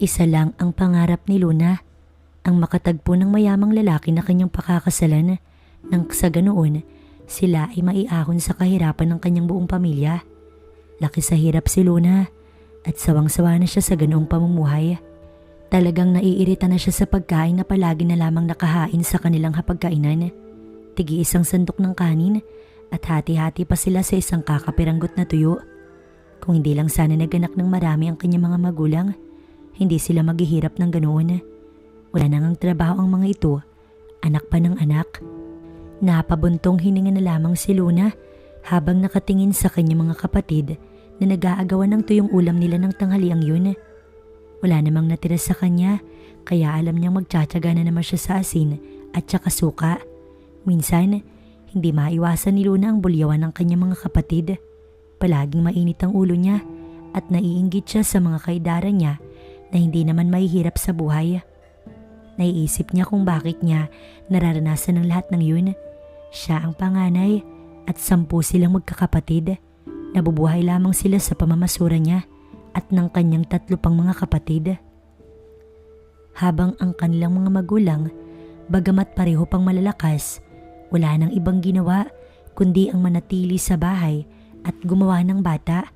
Isa lang ang pangarap ni Luna, ang makatagpo ng mayamang lalaki na kanyang pakakasalan nang sa ganoon sila ay maiahon sa kahirapan ng kanyang buong pamilya. Laki sa hirap si Luna at sawang-sawa na siya sa ganoong pamumuhay. Talagang naiirita na siya sa pagkain na palagi na lamang nakahain sa kanilang hapagkainan. Tigi isang sandok ng kanin at hati-hati pa sila sa isang kakapiranggot na tuyo. Kung hindi lang sana naganak ng marami ang kanyang mga magulang, hindi sila maghihirap ng ganoon. Wala nang ang trabaho ang mga ito, anak pa ng anak. Napabuntong hininga na lamang si Luna habang nakatingin sa kanyang mga kapatid na nag-aagawan ng tuyong ulam nila ng tanghaliang yun. Wala namang natira sa kanya kaya alam niyang magtsatsaga na naman siya sa asin at saka suka. Minsan, hindi maiwasan ni Luna ang bulyawan ng kanyang mga kapatid. Palaging mainit ang ulo niya at naiinggit siya sa mga kaidaran niya na hindi naman mahihirap sa buhay. Naiisip niya kung bakit niya nararanasan ng lahat ng yun. Siya ang panganay at sampu silang magkakapatid. Nabubuhay lamang sila sa pamamasura niya at ng kanyang tatlo pang mga kapatid. Habang ang kanilang mga magulang, bagamat pareho pang malalakas, wala nang ibang ginawa kundi ang manatili sa bahay at gumawa ng bata.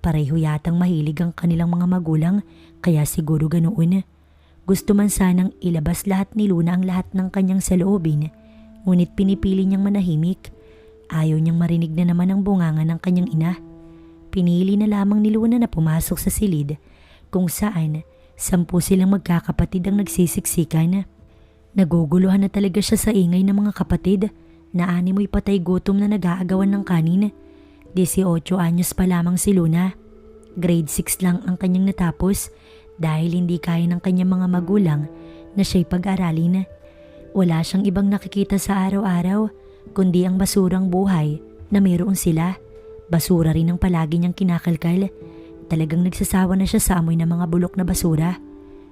Pareho yatang mahilig ang kanilang mga magulang kaya siguro ganoon. Gusto man sanang ilabas lahat ni Luna ang lahat ng kanyang saloobin, ngunit pinipili niyang manahimik. Ayaw niyang marinig na naman ang bunganga ng kanyang ina. Pinili na lamang ni Luna na pumasok sa silid kung saan sampu silang magkakapatid ang nagsisiksikan. Naguguluhan na talaga siya sa ingay ng mga kapatid na animoy patay gutom na nag-aagawan ng kanin. 18 anyos pa lamang si Luna. Grade 6 lang ang kanyang natapos dahil hindi kaya ng kanyang mga magulang na siya'y pag-aralin. Wala siyang ibang nakikita sa araw-araw kundi ang basurang buhay na mayroon sila. Basura rin ang palagi niyang kinakalkal. Talagang nagsasawa na siya sa amoy ng mga bulok na basura.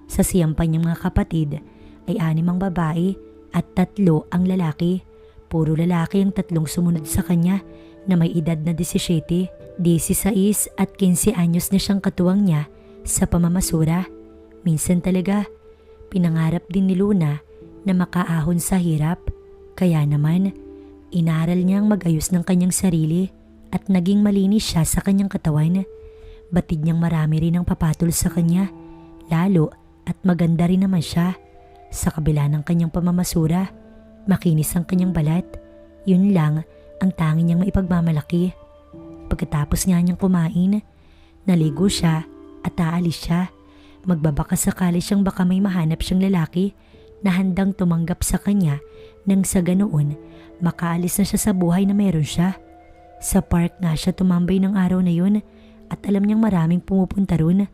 Sa siyam pa niyang mga kapatid ay anim ang babae at tatlo ang lalaki. Puro lalaki ang tatlong sumunod sa kanya na may edad na 17, 16 at 15 anyos na siyang katuwang niya sa pamamasura. Minsan talaga, pinangarap din ni Luna na makaahon sa hirap. Kaya naman, inaral niyang magayos ng kanyang sarili at naging malinis siya sa kanyang katawan. Batid niyang marami rin ang papatol sa kanya, lalo at maganda rin naman siya. Sa kabila ng kanyang pamamasura, makinis ang kanyang balat. Yun lang ang tangi niyang maipagmamalaki. Pagkatapos nga niyang kumain, naligo siya at aalis siya. Magbabaka sakali siyang baka may mahanap siyang lalaki na handang tumanggap sa kanya nang sa ganoon makaalis na siya sa buhay na meron siya. Sa park nga siya tumambay ng araw na yun at alam niyang maraming pumupunta ron.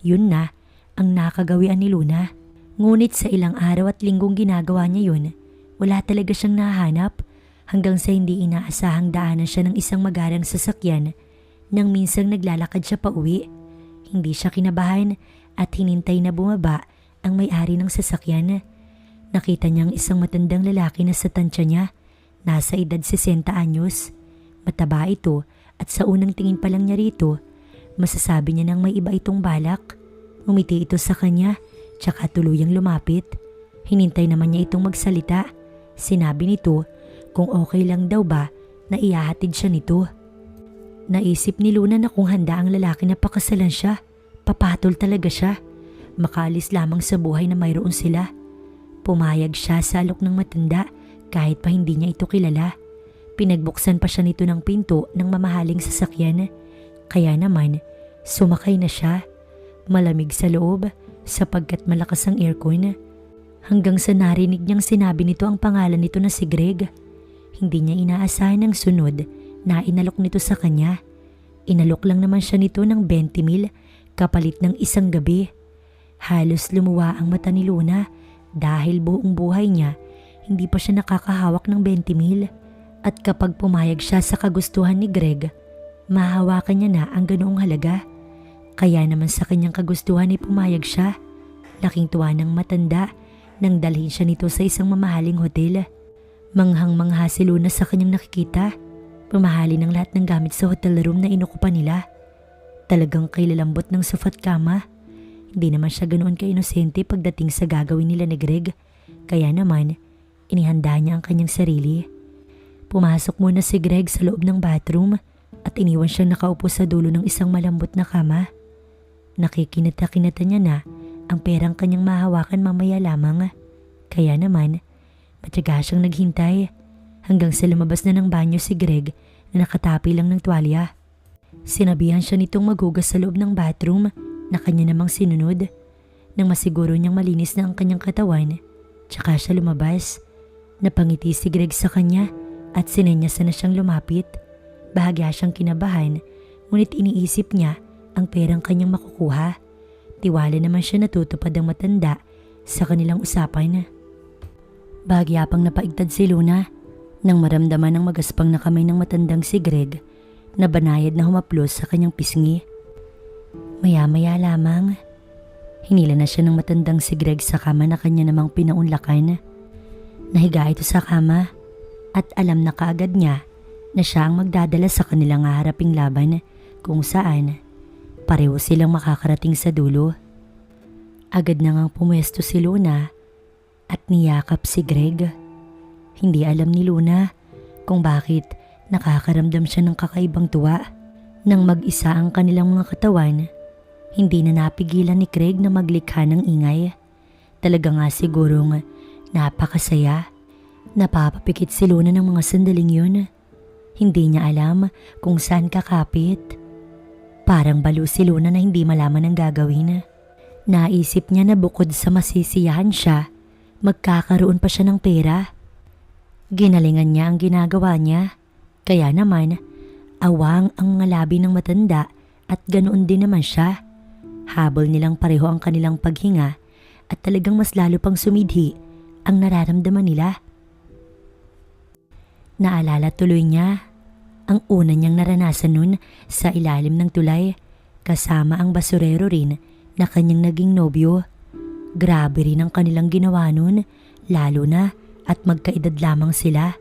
Yun na ang nakagawian ni Luna. Ngunit sa ilang araw at linggong ginagawa niya yun, wala talaga siyang nahanap hanggang sa hindi inaasahang daanan siya ng isang magarang sasakyan nang minsang naglalakad siya pa uwi. Hindi siya kinabahan at hinintay na bumaba ang may-ari ng sasakyan. Nakita niyang isang matandang lalaki na sa tansya niya, nasa edad 60 anyos. Mataba ito at sa unang tingin pa lang niya rito, masasabi niya nang may iba itong balak. Umiti ito sa kanya, tsaka tuluyang lumapit. Hinintay naman niya itong magsalita. Sinabi nito kung okay lang daw ba na ihahatid siya nito. Naisip ni Luna na kung handa ang lalaki na pakasalan siya, papatol talaga siya. Makalis lamang sa buhay na mayroon sila. Pumayag siya sa alok ng matanda kahit pa hindi niya ito kilala. Pinagbuksan pa siya nito ng pinto ng mamahaling sasakyan. Kaya naman, sumakay na siya. Malamig sa loob sapagkat malakas ang aircon. Hanggang sa narinig niyang sinabi nito ang pangalan nito na si Greg. Hindi niya inaasahan ang sunod na inalok nito sa kanya. Inalok lang naman siya nito ng 20 mil kapalit ng isang gabi. Halos lumuwa ang mata ni Luna dahil buong buhay niya hindi pa siya nakakahawak ng 20 mil. At kapag pumayag siya sa kagustuhan ni Greg, mahawakan niya na ang ganoong halaga. Kaya naman sa kanyang kagustuhan ay pumayag siya. Laking tuwa ng matanda nang dalhin siya nito sa isang mamahaling hotel. Manghang-mangha si Luna sa kanyang nakikita. Pumahali ng lahat ng gamit sa hotel room na inukupan nila. Talagang kailalambot ng sofa at kama. Hindi naman siya ganoon ka-inosente pagdating sa gagawin nila ni Greg. Kaya naman, inihanda niya ang kanyang sarili. Pumasok muna si Greg sa loob ng bathroom at iniwan siyang nakaupo sa dulo ng isang malambot na kama. Nakikinata-kinata niya na ang perang kanyang mahawakan mamaya lamang. Kaya naman, matyaga siyang naghintay hanggang sa lumabas na ng banyo si Greg na nakatapi lang ng tuwalya. Sinabihan siya nitong maghugas sa loob ng bathroom na kanya namang sinunod. Nang masiguro niyang malinis na ang kanyang katawan, tsaka siya lumabas. Napangiti si Greg sa kanya at sinenyasan na siyang lumapit. Bahagya siyang kinabahan, ngunit iniisip niya ang perang kanyang makukuha. Tiwala naman siya natutupad ang matanda sa kanilang usapan. Bahagya pang napaigtad si Luna nang maramdaman ng magaspang na kamay ng matandang si Greg na banayad na humaplos sa kanyang pisngi. Maya-maya lamang, hinila na siya ng matandang si Greg sa kama na kanya namang pinaunlakan. Nahiga ito sa kama at alam na kaagad niya na siya ang magdadala sa kanilang haharaping laban kung saan pareho silang makakarating sa dulo. Agad na ngang pumwesto si Luna at niyakap si Greg. Hindi alam ni Luna kung bakit nakakaramdam siya ng kakaibang tuwa. Nang mag-isa ang kanilang mga katawan, hindi na napigilan ni Craig na maglikha ng ingay. Talaga nga sigurong napakasaya. Napapapikit si Luna ng mga sandaling yun. Hindi niya alam kung saan kakapit. Parang balo si Luna na hindi malaman ang gagawin. Naisip niya na bukod sa masisiyahan siya, magkakaroon pa siya ng pera. Ginalingan niya ang ginagawa niya. Kaya naman, awang ang mga labi ng matanda at ganoon din naman siya. Habol nilang pareho ang kanilang paghinga at talagang mas lalo pang sumidhi ang nararamdaman nila. Naalala tuloy niya ang una niyang naranasan nun sa ilalim ng tulay kasama ang basurero rin na kanyang naging nobyo. Grabe rin ang kanilang ginawa nun lalo na at magkaedad lamang sila.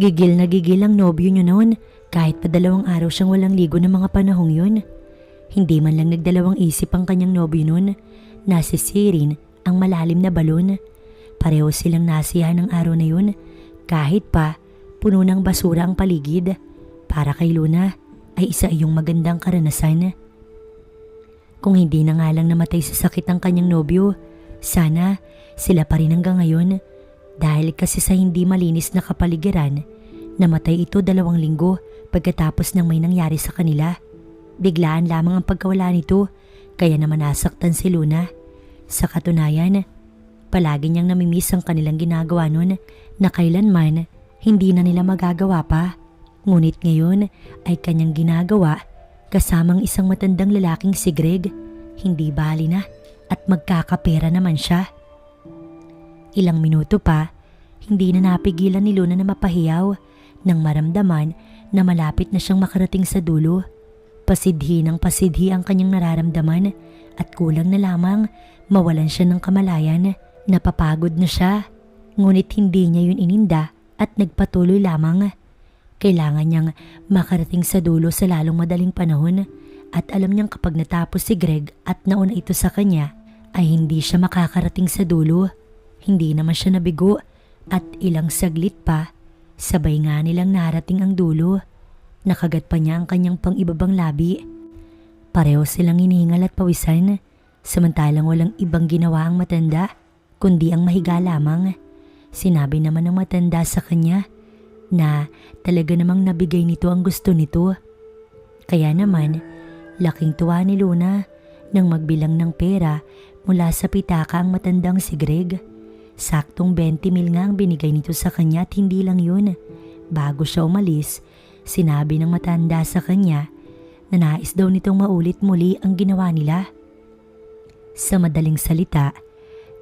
Gigil na gigil ang nobyo niyo noon kahit pa dalawang araw siyang walang ligo ng mga panahong yun. Hindi man lang nagdalawang isip ang kanyang nobyo noon na si ang malalim na balon. Pareho silang nasiyahan ng araw na yun kahit pa puno ng basura ang paligid. Para kay Luna ay isa iyong magandang karanasan. Kung hindi na nga lang namatay sa sakit ang kanyang nobyo, sana sila pa rin hanggang ngayon dahil kasi sa hindi malinis na kapaligiran, namatay ito dalawang linggo pagkatapos ng may nangyari sa kanila. Biglaan lamang ang pagkawala nito kaya naman nasaktan si Luna. Sa katunayan, palagi niyang namimiss ang kanilang ginagawa nun na kailanman hindi na nila magagawa pa. Ngunit ngayon ay kanyang ginagawa kasamang isang matandang lalaking si Greg. Hindi bali na at magkakapera naman siya. Ilang minuto pa, hindi na napigilan ni Luna na mapahiyaw nang maramdaman na malapit na siyang makarating sa dulo. Pasidhi ng pasidhi ang kanyang nararamdaman at kulang na lamang mawalan siya ng kamalayan. Napapagod na siya, ngunit hindi niya yun ininda at nagpatuloy lamang. Kailangan niyang makarating sa dulo sa lalong madaling panahon at alam niyang kapag natapos si Greg at nauna ito sa kanya ay hindi siya makakarating sa dulo. Hindi naman siya nabigo at ilang saglit pa sabay nga nilang narating ang dulo. Nakagat pa niya ang kanyang pang-ibabang labi. Pareho silang inihingal at pawisan samantalang walang ibang ginawa ang matanda kundi ang mahiga lamang. Sinabi naman ng matanda sa kanya na talaga namang nabigay nito ang gusto nito. Kaya naman, laking tuwa ni Luna nang magbilang ng pera mula sa pitaka ang matandang si Greg. Saktong 20 mil nga ang binigay nito sa kanya at hindi lang yun. Bago siya umalis, sinabi ng matanda sa kanya na nais daw nitong maulit muli ang ginawa nila. Sa madaling salita,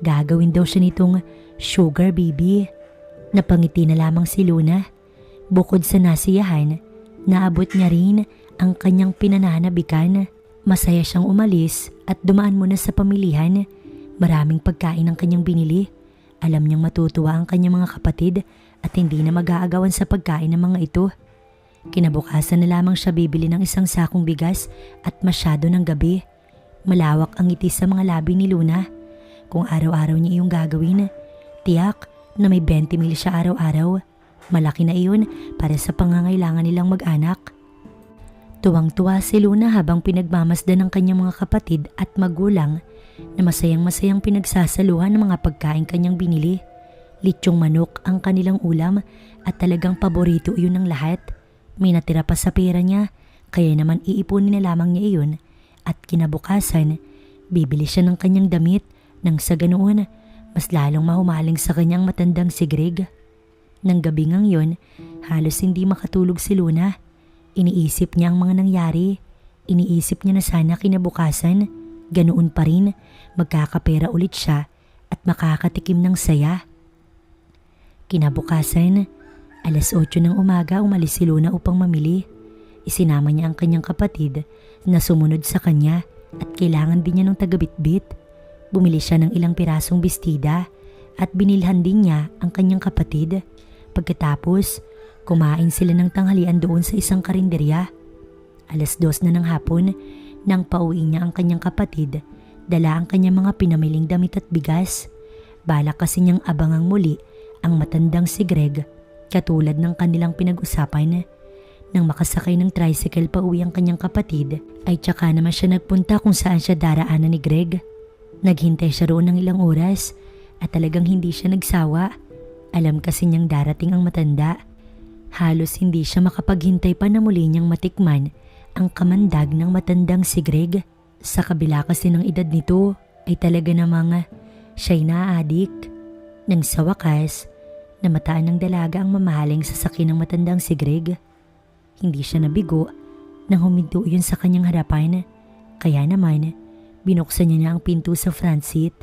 gagawin daw siya nitong sugar baby. Napangiti na lamang si Luna Bukod sa nasiyahan, naabot niya rin ang kanyang pinananabikan. Masaya siyang umalis at dumaan muna sa pamilihan. Maraming pagkain ang kanyang binili. Alam niyang matutuwa ang kanyang mga kapatid at hindi na mag-aagawan sa pagkain ng mga ito. Kinabukasan na lamang siya bibili ng isang sakong bigas at masyado ng gabi. Malawak ang ngiti sa mga labi ni Luna. Kung araw-araw niya iyong gagawin, tiyak na may 20 mil siya araw-araw. Malaki na iyon para sa pangangailangan nilang mag-anak. Tuwang-tuwa si Luna habang pinagmamasdan ng kanyang mga kapatid at magulang na masayang-masayang pinagsasaluhan ng mga pagkain kanyang binili. Litsyong manok ang kanilang ulam at talagang paborito iyon ng lahat. May natira pa sa pera niya kaya naman iipunin na lamang niya iyon at kinabukasan bibili siya ng kanyang damit nang sa ganoon mas lalong mahumaling sa kanyang matandang si Greg. Nang gabi ngang yun, halos hindi makatulog si Luna. Iniisip niya ang mga nangyari. Iniisip niya na sana kinabukasan, ganoon pa rin, magkakapera ulit siya at makakatikim ng saya. Kinabukasan, alas 8 ng umaga umalis si Luna upang mamili. Isinama niya ang kanyang kapatid na sumunod sa kanya at kailangan din niya ng tagabitbit. Bumili siya ng ilang pirasong bestida at binilhan din niya ang kanyang kapatid. Pagkatapos, kumain sila ng tanghalian doon sa isang karinderya. Alas dos na ng hapon, nang pauwi niya ang kanyang kapatid, dala ang kanyang mga pinamiling damit at bigas. Balak kasi niyang abangang muli ang matandang si Greg katulad ng kanilang pinag-usapan. Nang makasakay ng tricycle pa uwi ang kanyang kapatid, ay tsaka naman siya nagpunta kung saan siya daraanan ni Greg. Naghintay siya roon ng ilang oras at talagang hindi siya nagsawa. Alam kasi niyang darating ang matanda. Halos hindi siya makapaghintay pa na muli niyang matikman ang kamandag ng matandang si Greg. Sa kabila kasi ng edad nito ay talaga namang siya'y naadik. Nang sa wakas, namataan ng dalaga ang mamahaling sasakin ng matandang si Greg. Hindi siya nabigo nang huminto yun sa kanyang harapan. Kaya naman, binuksan niya na ang pinto sa front seat.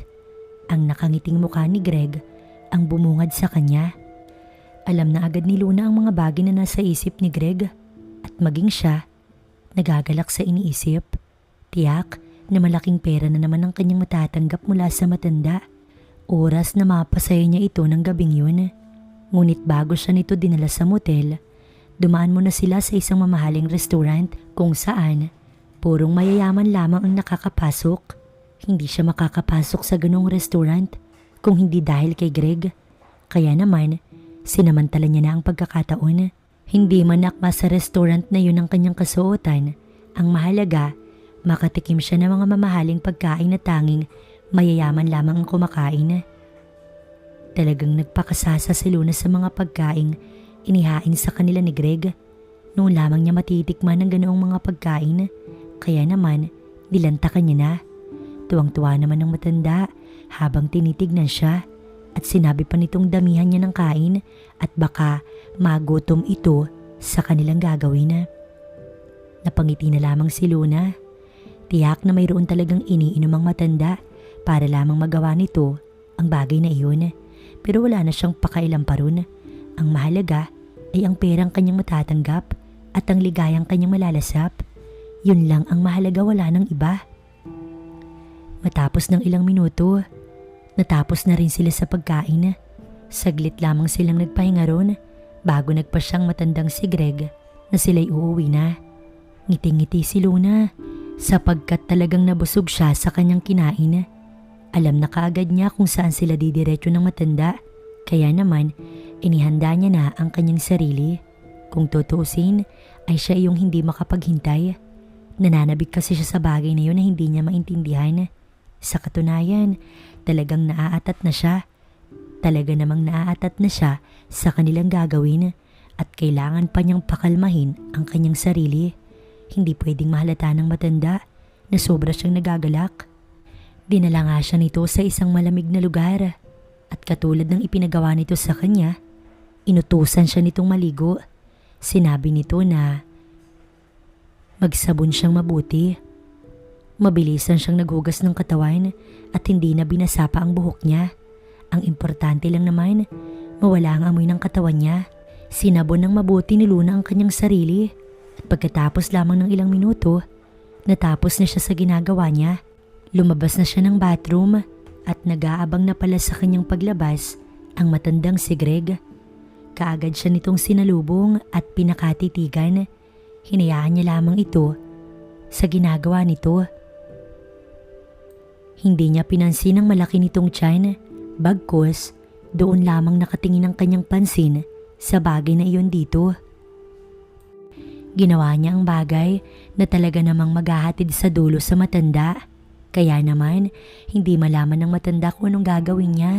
Ang nakangiting mukha ni Greg ang bumungad sa kanya. Alam na agad ni Luna ang mga bagay na nasa isip ni Greg at maging siya, nagagalak sa iniisip. Tiyak na malaking pera na naman ang kanyang matatanggap mula sa matanda. Oras na mapasaya niya ito ng gabing yun. Ngunit bago siya nito dinala sa motel, dumaan muna sila sa isang mamahaling restaurant kung saan purong mayayaman lamang ang nakakapasok. Hindi siya makakapasok sa ganong restaurant kung hindi dahil kay Greg. Kaya naman, sinamantala niya na ang pagkakataon. Hindi man nakma sa restaurant na yun ang kanyang kasuotan. Ang mahalaga, makatikim siya ng mga mamahaling pagkain na tanging mayayaman lamang ang kumakain. Talagang nagpakasasa si Luna sa mga pagkaing inihain sa kanila ni Greg. Noon lamang niya matitikman ng ganoong mga pagkain. Kaya naman, nilantakan niya na. Tuwang-tuwa naman ng matanda habang tinitignan siya at sinabi pa nitong damihan niya ng kain at baka magutom ito sa kanilang gagawin. Napangiti na lamang si Luna. Tiyak na mayroon talagang iniinom ang matanda para lamang magawa nito ang bagay na iyon. Pero wala na siyang pakailan pa ron. Ang mahalaga ay ang perang kanyang matatanggap at ang ligayang kanyang malalasap. Yun lang ang mahalaga wala ng iba. Matapos ng ilang minuto, natapos na rin sila sa pagkain. Saglit lamang silang nagpahinga ron bago nagpa siyang matandang si Greg na sila'y uuwi na. Ngiting-ngiti si Luna sapagkat talagang nabusog siya sa kanyang kinain. Alam na kaagad niya kung saan sila didiretso ng matanda kaya naman inihanda niya na ang kanyang sarili. Kung tutuusin ay siya yung hindi makapaghintay. Nananabik kasi siya sa bagay na yun na hindi niya maintindihan. Sa katunayan, talagang naaatat na siya. Talaga namang naaatat na siya sa kanilang gagawin at kailangan pa niyang pakalmahin ang kanyang sarili. Hindi pwedeng mahalata ng matanda na sobra siyang nagagalak. Dinala nga siya nito sa isang malamig na lugar at katulad ng ipinagawa nito sa kanya, inutusan siya nitong maligo. Sinabi nito na magsabon siyang mabuti. Mabilisan siyang naghugas ng katawan at hindi na binasa ang buhok niya. Ang importante lang naman, mawala ang amoy ng katawan niya. Sinabon ng mabuti ni Luna ang kanyang sarili at pagkatapos lamang ng ilang minuto, natapos na siya sa ginagawa niya. Lumabas na siya ng bathroom at nag-aabang na pala sa kanyang paglabas ang matandang si Greg. Kaagad siya nitong sinalubong at pinakatitigan. Hinayaan niya lamang ito sa ginagawa nito. Hindi niya pinansin ang malaki nitong tiyan, bagkos doon lamang nakatingin ang kanyang pansin sa bagay na iyon dito. Ginawa niya ang bagay na talaga namang maghahatid sa dulo sa matanda. Kaya naman, hindi malaman ng matanda kung anong gagawin niya.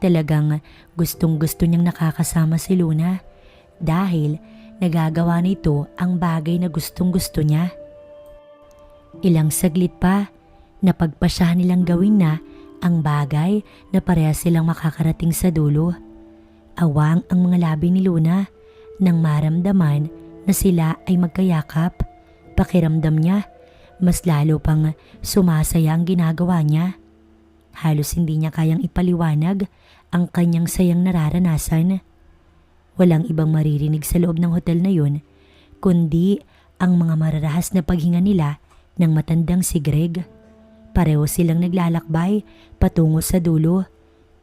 Talagang gustong gusto niyang nakakasama si Luna dahil nagagawa nito ang bagay na gustong gusto niya. Ilang saglit pa, napagpasyahan nilang gawin na ang bagay na pareha silang makakarating sa dulo. Awang ang mga labi ni Luna nang maramdaman na sila ay magkayakap. Pakiramdam niya, mas lalo pang sumasaya ang ginagawa niya. Halos hindi niya kayang ipaliwanag ang kanyang sayang nararanasan. Walang ibang maririnig sa loob ng hotel na yun, kundi ang mga mararahas na paghinga nila ng matandang si Greg. Pareho silang naglalakbay patungo sa dulo.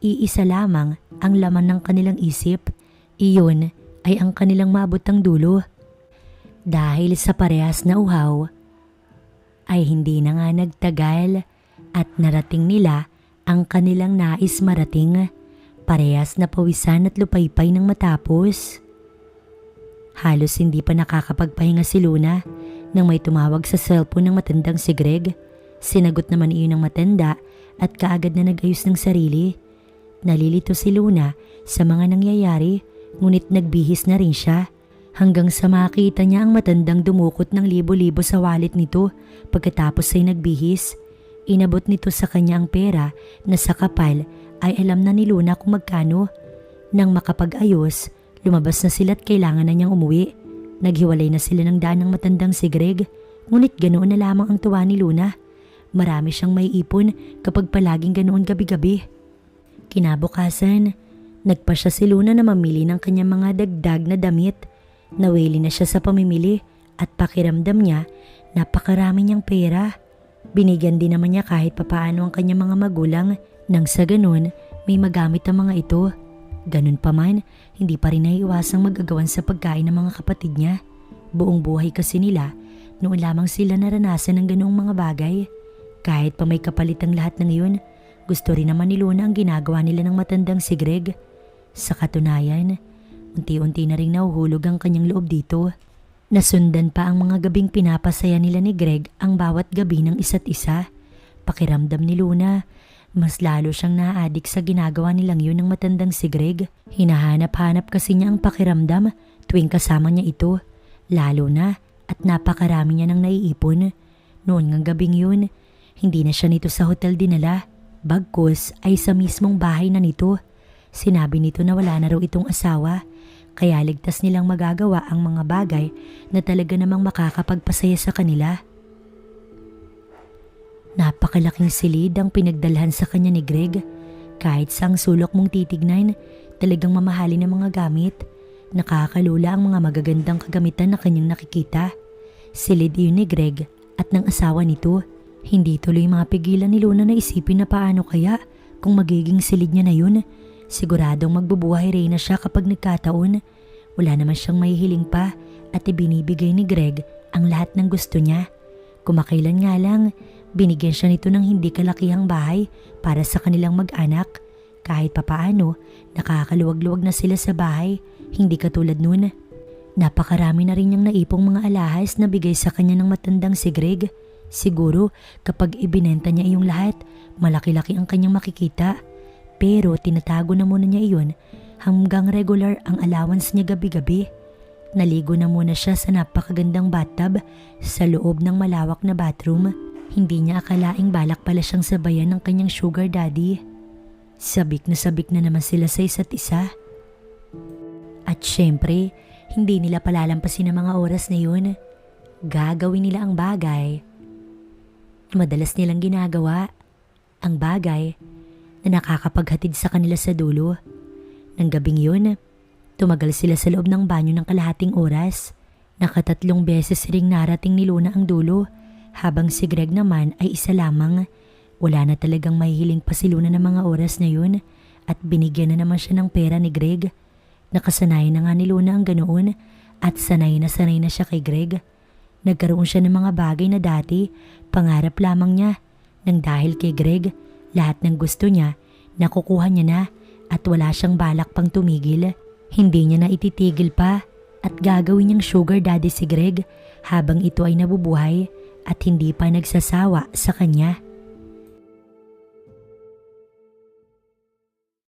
Iisa lamang ang laman ng kanilang isip. Iyon ay ang kanilang maabot ang dulo. Dahil sa parehas na uhaw, ay hindi na nga nagtagal at narating nila ang kanilang nais marating. Parehas na pawisan at lupaypay ng matapos. Halos hindi pa nakakapagpahinga si Luna nang may tumawag sa cellphone ng matandang si Greg. Sinagot naman iyon ng matanda at kaagad na nagayos ng sarili. Nalilito si Luna sa mga nangyayari ngunit nagbihis na rin siya hanggang sa makita niya ang matandang dumukot ng libo-libo sa wallet nito pagkatapos ay nagbihis. Inabot nito sa kanya ang pera na sa kapal ay alam na ni Luna kung magkano. Nang makapag-ayos, lumabas na sila at kailangan na niyang umuwi. Naghiwalay na sila ng daan ng matandang si Greg, ngunit ganoon na lamang ang tuwa ni Luna. Marami siyang may ipon kapag palaging ganoon gabi-gabi. Kinabukasan, nagpa siya si Luna na mamili ng kanyang mga dagdag na damit. Nawili na siya sa pamimili at pakiramdam niya napakarami niyang pera. Binigyan din naman niya kahit papaano ang kanyang mga magulang nang sa ganun may magamit ang mga ito. Ganun pa man, hindi pa rin naiiwasang magagawan sa pagkain ng mga kapatid niya. Buong buhay kasi nila, noon lamang sila naranasan ng ganoong mga bagay. Kahit pa may kapalit ang lahat ng iyon, gusto rin naman ni Luna ang ginagawa nila ng matandang si Greg. Sa katunayan, unti-unti na rin nahuhulog ang kanyang loob dito. Nasundan pa ang mga gabing pinapasaya nila ni Greg ang bawat gabi ng isa't isa. Pakiramdam ni Luna, mas lalo siyang naaadik sa ginagawa nilang yun ng matandang si Greg. Hinahanap-hanap kasi niya ang pakiramdam tuwing kasama niya ito. Lalo na at napakarami niya nang naiipon. Noon ngang gabing yun, hindi na siya nito sa hotel dinala. Bagkus ay sa mismong bahay na nito. Sinabi nito na wala na raw itong asawa kaya ligtas nilang magagawa ang mga bagay na talaga namang makakapagpasaya sa kanila. Napakalaking silid ang pinagdalhan sa kanya ni Greg. Kahit sa ang sulok mong titignan, talagang mamahali ng mga gamit. Nakakalula ang mga magagandang kagamitan na kanyang nakikita. Silid iyon ni Greg at ng asawa nito. Hindi tuloy mapigilan ni Luna na isipin na paano kaya kung magiging silid niya na yun. Siguradong magbubuhay rin na siya kapag nagkataon. Wala naman siyang mahihiling pa at ibinibigay ni Greg ang lahat ng gusto niya. Kumakailan nga lang, binigyan siya nito ng hindi kalakihang bahay para sa kanilang mag-anak. Kahit papaano, nakakaluwag-luwag na sila sa bahay, hindi katulad nun. Napakarami na rin niyang naipong mga alahas na bigay sa kanya ng matandang si Greg. Siguro kapag ibinenta niya iyong lahat, malaki-laki ang kanyang makikita. Pero tinatago na muna niya iyon hanggang regular ang allowance niya gabi-gabi. Naligo na muna siya sa napakagandang bathtub sa loob ng malawak na bathroom. Hindi niya akalaing balak pala siyang sabayan ng kanyang sugar daddy. Sabik na sabik na naman sila sa isa't isa. At syempre, hindi nila palalampasin ang mga oras na yun. Gagawin nila ang bagay. Madalas nilang ginagawa. Ang bagay na nakakapaghatid sa kanila sa dulo. Nang gabing yun, tumagal sila sa loob ng banyo ng kalahating oras. Nakatatlong beses ring narating ni Luna ang dulo habang si Greg naman ay isa lamang. Wala na talagang mahihiling pa si Luna ng mga oras na yun at binigyan na naman siya ng pera ni Greg. Nakasanayan na nga ni Luna ang ganoon at sanay na sanay na siya kay Greg. Nagkaroon siya ng mga bagay na dati, pangarap lamang niya nang dahil kay Greg, lahat ng gusto niya, nakukuha niya na at wala siyang balak pang tumigil. Hindi niya na ititigil pa at gagawin niyang sugar daddy si Greg habang ito ay nabubuhay at hindi pa nagsasawa sa kanya.